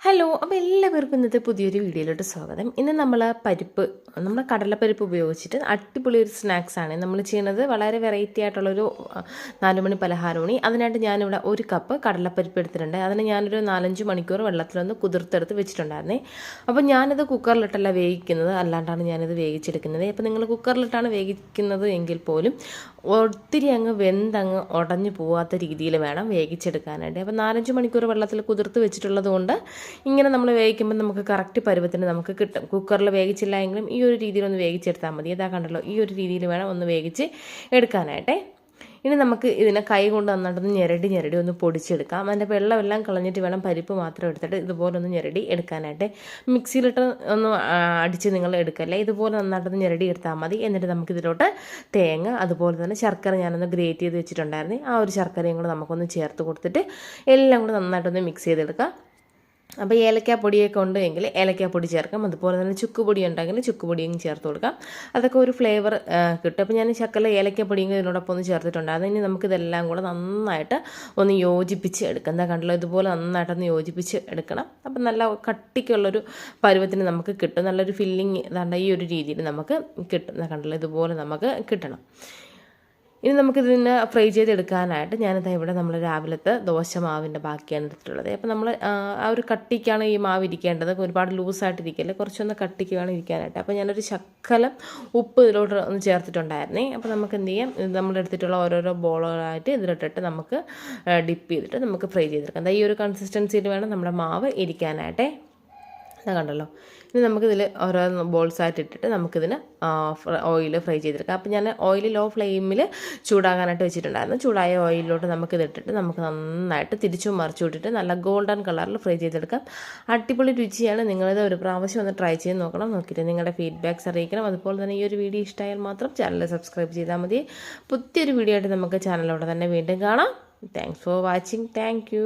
Hello അപ്പോൾ എല്ലാവർക്കും ഇന്നത്തെ പുതിയൊരു വീഡിയോയിലോട്ട് സ്വാഗതം. ഇന്ന് നമ്മൾ പരിപ്പ് നമ്മൾ കടലപ്പരിപ്പ് ഉപയോഗിച്ചിട്ട് അടിപൊളി ഒരു സ്നാക്സാണ് നമ്മൾ ചെയ്യുന്നത് വളരെ വെറൈറ്റി ആയിട്ടുള്ളൊരു നാലുമണി നാല് മണി പലഹാരമാണ് അതിനായിട്ട് ഞാനിവിടെ ഒരു കപ്പ് കടലപ്പരിപ്പ് എടുത്തിട്ടുണ്ട്. അതിന് ഞാനൊരു നാലഞ്ച് മണിക്കൂർ വെള്ളത്തിലൊന്ന് കുതിർത്തെടുത്ത് വെച്ചിട്ടുണ്ടായിരുന്നേ. അപ്പോൾ ഞാനിത് കുക്കറിലിട്ടല്ല വേവിക്കുന്നത്. അല്ലാണ്ടാണ് ഞാനിത് വേവിച്ചെടുക്കുന്നത്. അപ്പോൾ നിങ്ങൾ കുക്കറിലിട്ടാണ് വേവിക്കുന്നത് എങ്കിൽ പോലും ഒത്തിരി അങ്ങ് വെന്തങ്ങ് ഉടഞ്ഞു പോവാത്ത രീതിയിൽ വേണം വേവിച്ചെടുക്കാനായിട്ട്. അപ്പോൾ നാലഞ്ച് മണിക്കൂർ വെള്ളത്തിൽ കുതിർത്ത് വെച്ചിട്ടുള്ളത് ഇങ്ങനെ നമ്മൾ വേവിക്കുമ്പോൾ നമുക്ക് കറക്റ്റ് പരുവത്തിന് നമുക്ക് കിട്ടും. കുക്കറിൽ വേവിച്ചില്ല എങ്കിലും ഈ ഒരു രീതിയിൽ ഒന്ന് വേവിച്ചെടുത്താൽ മതി. ഇതാ കണ്ടല്ലോ ഈ ഒരു രീതിയിൽ വേണം ഒന്ന് വേവിച്ച് എടുക്കാനായിട്ടേ. ഇനി നമുക്ക് ഇതിനെ കൈ കൊണ്ട് നന്നായിട്ടൊന്ന് ഞെരടി ഞെരടി ഒന്ന് പൊടിച്ചെടുക്കാം. അതിന്റെ വെള്ളമെല്ലാം കളഞ്ഞിട്ട് വേണം പരിപ്പ് മാത്രം എടുത്തിട്ട് ഇതുപോലെ ഒന്ന് ഞെരടി എടുക്കാനായിട്ട്. മിക്സിയിലിട്ട് ഒന്ന് അടിച്ച് നിങ്ങൾ എടുക്കല്ലേ? ഇതുപോലെ നന്നായിട്ടൊന്ന് ഞെരടി എടുത്താൽ മതി. എന്നിട്ട് നമുക്ക് ഇതിലോട്ട് തേങ്ങ അതുപോലെ തന്നെ ശർക്കര ഞാനൊന്ന് ഗ്രേറ്റ് ചെയ്ത് വെച്ചിട്ടുണ്ടായിരുന്നു. ആ ഒരു ശർക്കരയും കൂടെ നമുക്കൊന്ന് ചേർത്ത് കൊടുത്തിട്ട് എല്ലാം കൂടെ നന്നായിട്ടൊന്ന് മിക്സ് ചെയ്തെടുക്കാം. അപ്പോൾ ഏലക്കാപ്പൊടിയൊക്കെ ഉണ്ടെങ്കിൽ ഏലക്കാപ്പൊടി ചേർക്കാം. അതുപോലെ തന്നെ ചുക്കുപൊടി ഉണ്ടെങ്കിൽ ചുക്കുപൊടിയും ചേർത്ത് കൊടുക്കാം. അതൊക്കെ ഒരു ഫ്ലേവർ കിട്ടും. അപ്പോൾ ഞാൻ ശക്കല ഏലക്കാപ്പൊടിയും ഇതിനോടൊപ്പം ഒന്ന് ചേർത്തിട്ടുണ്ട്. ഇനി നമുക്കിതെല്ലാം കൂടെ നന്നായിട്ട് ഒന്ന് യോജിപ്പിച്ച് എടുക്കാം. എന്താ കണ്ടല്ലോ ഇതുപോലെ നന്നായിട്ടൊന്ന് യോജിപ്പിച്ച് എടുക്കണം. അപ്പം നല്ല കട്ടിക്കുള്ളൊരു പരുവത്തിന് നമുക്ക് കിട്ടും. നല്ലൊരു ഫില്ലിങ് ഈ ഒരു രീതിയിൽ നമുക്ക് കിട്ടും. എന്താ കണ്ടല്ലോ ഇതുപോലെ നമുക്ക് കിട്ടണം. ഇനി നമുക്കിതിനെ ഫ്രൈ ചെയ്തെടുക്കാനായിട്ട് ഞാനിതാ ഇവിടെ നമ്മൾ രാവിലത്തെ ദോശ മാവിന്റെ ബാക്കിയാണ് എടുത്തിട്ടുള്ളത്. അപ്പോൾ നമ്മൾ ആ ഒരു കട്ടിക്കാണ് ഈ മാവ് ഇരിക്കേണ്ടത്. ഒരുപാട് ലൂസായിട്ടിരിക്കല്ലേ? കുറച്ചൊന്ന് കട്ടിക്ക് വേണം ഇരിക്കാനായിട്ട്. അപ്പോൾ ഞാനൊരു ശക്കലം ഉപ്പ് ഇതിലോട്ട് ഒന്ന് ചേർത്തിട്ടുണ്ടായിരുന്നേ. അപ്പോൾ നമുക്ക് എന്ത് ചെയ്യാം നമ്മൾ എടുത്തിട്ടുള്ള ഓരോരോ ബോളുകളായിട്ട് ഇതിലിട്ടിട്ട് നമുക്ക് ഡിപ്പ് ചെയ്തിട്ട് നമുക്ക് ഫ്രൈ ചെയ്തെടുക്കാം. ഈ ഒരു കൺസിസ്റ്റൻസിയിൽ വേണം നമ്മുടെ മാവ് ഇരിക്കാനായിട്ടേ. അത് കണ്ടല്ലോ. ഇനി നമുക്കിതിൽ ഓരോ ബോൾസ് ആയിട്ട് ഇട്ടിട്ട് നമുക്കിതിന് ഓയിൽ ഫ്രൈ ചെയ്തെടുക്കാം. അപ്പോൾ ഞാൻ ഓയിൽ ലോ ഫ്ലെയിമിൽ ചൂടാകാനായിട്ട് വെച്ചിട്ടുണ്ടായിരുന്നു. ചൂടായ ഓയിലിലോട്ട് നമുക്കിത് ഇട്ടിട്ട് നമുക്ക് നന്നായിട്ട് തിരിച്ചും മറിച്ചു വിട്ടിട്ട് നല്ല ഗോൾഡൻ കളറിൽ ഫ്രൈ ചെയ്തെടുക്കാം. അടിപൊളി രുചിയാണ്. നിങ്ങളിത് ഒരു പ്രാവശ്യം ഒന്ന് ട്രൈ ചെയ്ത് നോക്കണം. നോക്കിയിട്ട് നിങ്ങളുടെ ഫീഡ്ബാക്ക്സ് അറിയിക്കണം. അതുപോലെ തന്നെ ഈ ഒരു വീഡിയോ ഇഷ്ടമായാൽ മാത്രം ചാനൽ സബ്സ്ക്രൈബ് ചെയ്താൽ മതി. പുതിയൊരു വീഡിയോ ആയിട്ട് നമുക്ക് ചാനലിലൂടെ തന്നെ വീണ്ടും കാണാം. Thanks for watching thank